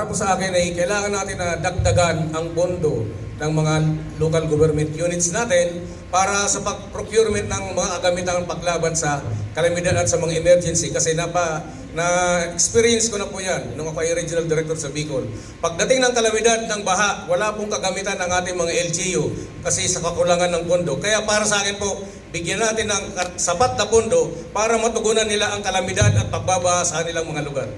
Para po sa akin ay kailangan natin na dagdagan ang pondo ng mga local government units natin para sa pag-procurement ng mga kagamitan paglaban sa kalamidad at sa mga emergency kasi napa na experience ko na po yan nung ako ay regional director sa Bicol. Pagdating ng kalamidad ng baha, wala pong kagamitan ng ating mga LGU kasi sa kakulangan ng pondo. Kaya para sa akin po, bigyan natin ng sapat na pondo para matugunan nila ang kalamidad at pagbabaha sa kanilang mga lugar.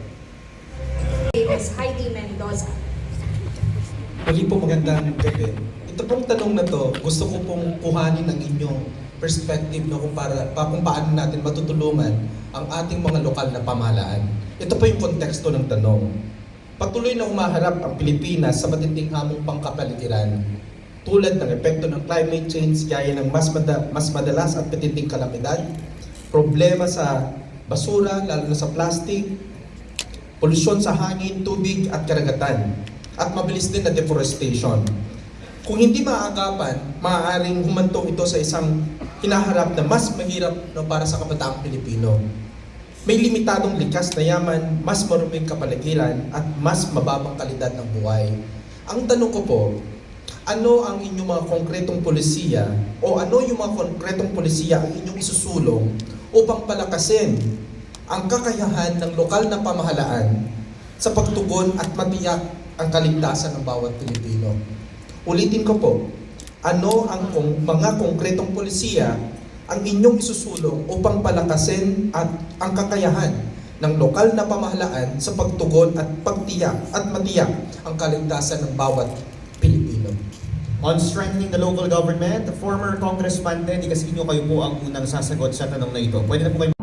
Davis, Heidi Mendoza. Muli po magandang gabi. Ito pong tanong na to, gusto ko pong kuhanin ng inyong perspective no, kung, para, pa, kung paano natin matutulungan ang ating mga lokal na pamahalaan. Ito po yung konteksto ng tanong. Patuloy na humaharap ang Pilipinas sa matinding hamong pangkapaligiran tulad ng epekto ng climate change gaya ng mas, mada, mas madalas at matinding kalamidad, problema sa basura, lalo na sa plastic, polusyon sa hangin, tubig at karagatan, at mabilis din na deforestation. Kung hindi maagapan, maaaring humantong ito sa isang hinaharap na mas mahirap no, para sa kabataang Pilipino. May limitadong likas na yaman, mas maruming kapaligiran, at mas mababang kalidad ng buhay. Ang tanong ko po, ano ang inyong mga konkretong polisiya o ano yung mga konkretong polisiya ang inyong isusulong upang palakasin ang kakayahan ng lokal na pamahalaan sa pagtugon at matiyak ang kaligtasan ng bawat Pilipino. Ulitin ko po, ano ang kong, mga konkretong polisiya ang inyong isusulong upang palakasin at ang kakayahan ng lokal na pamahalaan sa pagtugon at pagtiyak at matiyak ang kaligtasan ng bawat Pilipino. On strengthening the local government, former Congressman Teddy Casino, kayo po ang unang sasagot sa tanong na ito. Pwede na po kayo